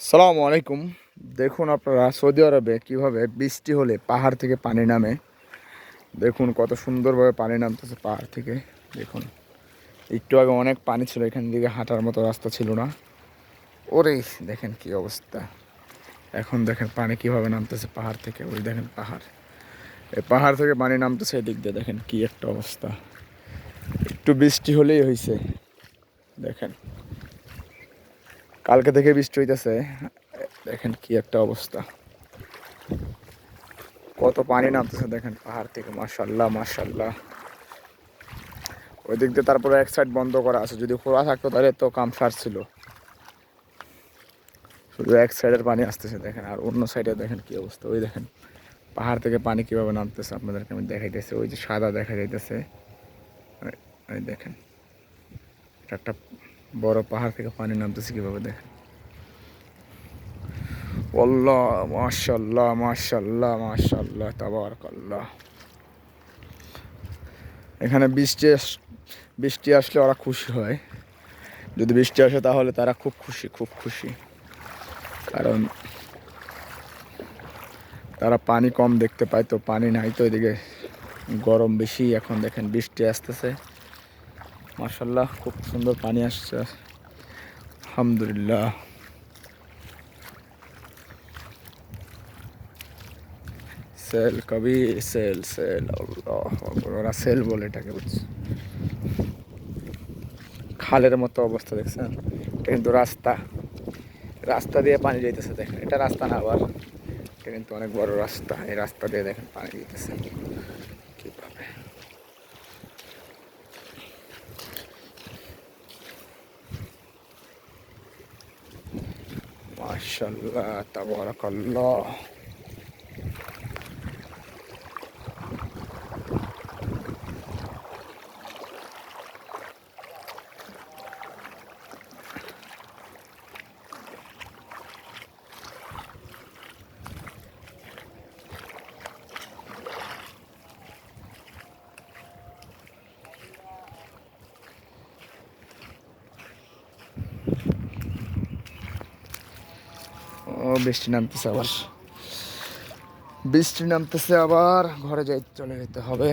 সালামু আলাইকুম। দেখুন আপনারা সৌদি আরবে কীভাবে বৃষ্টি হলে পাহাড় থেকে পানি নামে। দেখুন কত সুন্দরভাবে পানি নামতেছে পাহাড় থেকে। দেখুন, একটু আগে অনেক পানি ছিল, এখান দিকে হাঁটার মতো রাস্তা ছিল না। ওরে, দেখেন কি অবস্থা। এখন দেখেন পানি কীভাবে নামতেছে পাহাড় থেকে। ওই দেখেন পাহাড়। এই পাহাড় থেকে পানি নামতেছে এদিক দিয়ে, দেখেন কি একটা অবস্থা। একটু বৃষ্টি হলেই হয়েছে দেখেন কালকে থেকে বৃষ্টি হইতেছে। দেখেন কি একটা অবস্থা। কত পানি নামতেছে দেখেন, পাহাড় থেকে মার্শাল্লাহ মার্শাল্লাহ ওই দিক দিয়ে তারপরে এক সাইড বন্ধ করা আছে। যদি খোলা থাকতো তাহলে তো কাম ছিল শুধু এক সাইডের পানি আসতেছে দেখেন, আর অন্য সাইডে দেখেন কি অবস্থা। ওই দেখেন, পাহাড় থেকে পানি কীভাবে নামতেছে আপনাদেরকে আমি দেখাইতেছি। ওই যে সাদা দেখা যাইতেছে। ওই- দেখেন একটা বড় পাহাড় থেকে পানি নামতেছে কীভাবে আল্লাহ মাশাল্লাহ মাশাল্লাহ মাশাল্লাহ তাবারাকাল্লাহ। এখানে বৃষ্টি বৃষ্টি আসলে ওরা খুশি হয়। যদি বৃষ্টি আসে তাহলে তারা খুব খুশি খুব খুশি। কারণ তারা পানি কম দেখতে পায়, তো পানি নাই তো এদিকে গরম বেশি। এখন দেখেন বৃষ্টি আসতেছে। মাশাল্লাহ খুব সুন্দর পানি আসছে। আলহামদুলিল্লাহ। সেল কবি, সেল সেল ওরা সেল বলে এটাকে, বুঝছি? খালের মতো অবস্থা, দেখছেন? এটা কিন্তু রাস্তা। রাস্তা দিয়ে পানি যাইতেছে, দেখেন। এটা রাস্তা না আবার। এটা কিন্তু অনেক বড় রাস্তা। এই রাস্তা দিয়ে দেখেন পানি যাইতেছে। কীভাবে? মাশাল্লাহ তাবারাকাল্লাহ ও বৃষ্টি নামতেছে আবার। বৃষ্টি নামতেছে আবার ঘরে যাই চলে যেতে হবে।